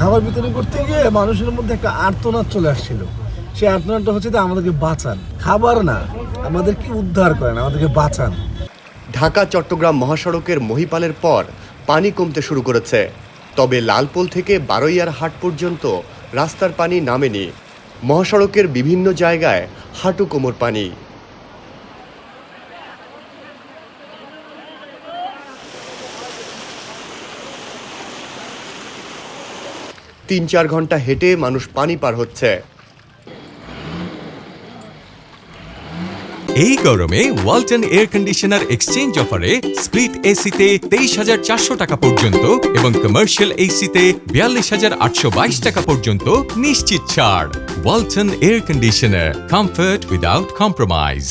খাবার বিতরণ করতে গিয়ে মানুষের মধ্যে একটা আর্তনাদ চলে আসছিল। সেই আর্তনাদটা হচ্ছে যে আমাদেরকে বাঁচান। খাবার না, আমাদেরকে উদ্ধার করেন, আমাদেরকে বাঁচান। ঢাকা, চট্টগ্রাম মহাসড়কের মহিপালের পর পানি কমতে শুরু করেছে। তবে লালপোল থেকে বারোইয়ার হাট পর্যন্ত রাস্তার পানি নামেনি। মহাসড়কের বিভিন্ন জায়গায় হাঁটু কোমর পানি। তিন চার ঘণ্টা হেঁটে মানুষ পানি পার হচ্ছে। এই গরমে ওয়ালটন এয়ার কন্ডিশনার এক্সচেঞ্জ অফারে স্প্লিট এসিতে তেইশ হাজার চারশো টাকা পর্যন্ত এবং কমার্শিয়াল এসিতে বিয়াল্লিশ হাজার আটশো বাইশ টাকা পর্যন্ত নিশ্চিত ছাড়। Walton air conditioner comfort without compromise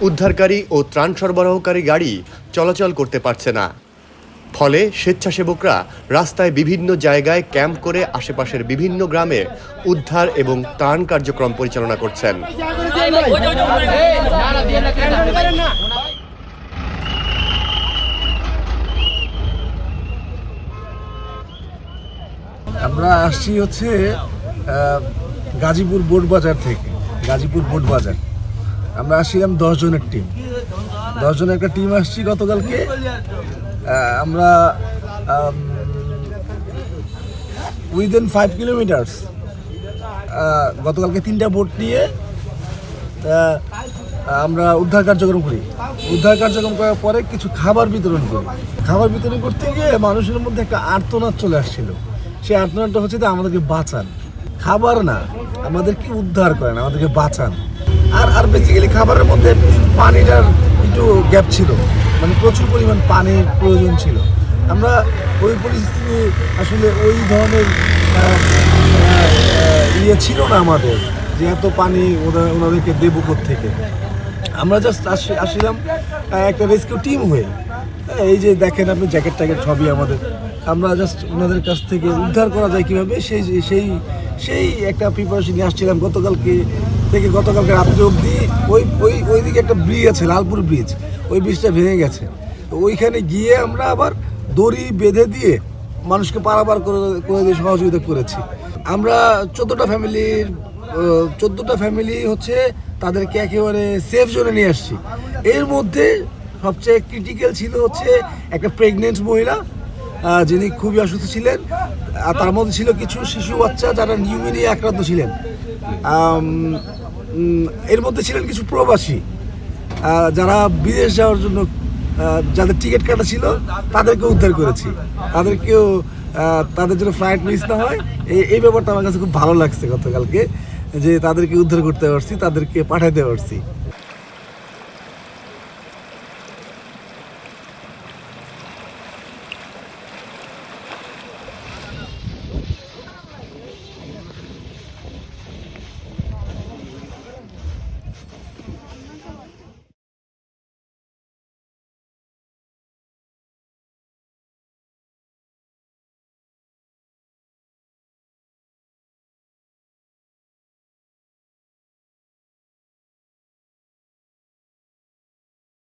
উদ্ধারকারী ও ত্রাণ সরবরাহকারী গাড়ি চলাচল করতে পারছে না। ফলে স্বেচ্ছাসেবকরা রাস্তায় বিভিন্ন জায়গায় ক্যাম্প করে আশেপাশের বিভিন্ন গ্রামে উদ্ধার এবং ত্রাণ কার্যক্রম পরিচালনা করছেন। আমরা আসছি হচ্ছে গাজীপুর বোট বাজার থেকে, গাজীপুর বোট বাজার। আমরা আসছিলাম দশ জনের টিম দশ জনের একটা টিম আসছি গতকালকে। আমরা উইদিন ফাইভ কিলোমিটার্স গতকালকে তিনটা বোট নিয়ে আমরা উদ্ধার কার্যক্রম করি। উদ্ধার কার্যক্রম করার পরে কিছু খাবার বিতরণ করি। খাবার বিতরণ করতে গিয়ে মানুষের মধ্যে একটা আর্তনাদ চলে আসছিল। সেই আর্তনাদটা হচ্ছে যে আমাদেরকে বাঁচান। খাবার না আমাদেরকে উদ্ধার করেন? আমাদেরকে বাঁচান। আর আর বেসিক্যালি খাবারের মধ্যে পানিটার একটু গ্যাপ ছিল। মানে প্রচুর পরিমাণ পানির প্রয়োজন ছিল। আমরা ওই পরিস্থিতি আসলে ওই ধরনের ইয়ে ছিল না আমাদের যে এত পানি ওরা- ওনাদেরকে দেবো থেকে আমরা জাস্ট আসছিলাম আহ, একটা রেস্কিউ টিম হয়ে। হ্যাঁ, এই যে দেখেন আপনি জ্যাকেট ট্যাকেট সবই আমাদের। আমরা জাস্ট ওনাদের কাছ থেকে উদ্ধার করা যায় কীভাবে সেই সেই সেই একটা প্রিপারেশন নিয়ে আসছিলাম। গতকালকে থেকে গতকালকে রাত্রে অবধি ওই ওই, ওইদিকে একটা ব্রিজ আছে, লালপুর ব্রিজ। ওই ব্রিজটা ভেঙে গেছে। ওইখানে গিয়ে আমরা আবার দড়ি বেঁধে দিয়ে মানুষকে পারাবার করে করে দিয়ে সহযোগিতা করেছি। আমরা চোদ্দোটা ফ্যামিলির চোদ্দোটা ফ্যামিলি হচ্ছে তাদেরকে একেবারে সেফ জোনে নিয়ে আসছি। এর মধ্যে সবচেয়ে ক্রিটিক্যাল ছিল হচ্ছে একটা প্রেগনেন্ট মহিলা যিনি খুবই অসুস্থ ছিলেন। আর তার মধ্যে ছিল কিছু শিশু বাচ্চা যারা নিউমিনিয়া আক্রান্ত ছিলেন এর মধ্যে ছিলেন কিছু প্রবাসী যারা বিদেশ যাওয়ার জন্য যাদের টিকিট কাটা ছিল তাদেরকে উদ্ধার করেছি। তাদেরকেও তাদের জন্য ফ্লাইট মিস না হয়। এই এই ব্যাপারটা আমার কাছে খুব ভালো লাগছে গতকালকে, যে তাদেরকে উদ্ধার করতে পারছি, তাদেরকে পাঠাতে পারছি।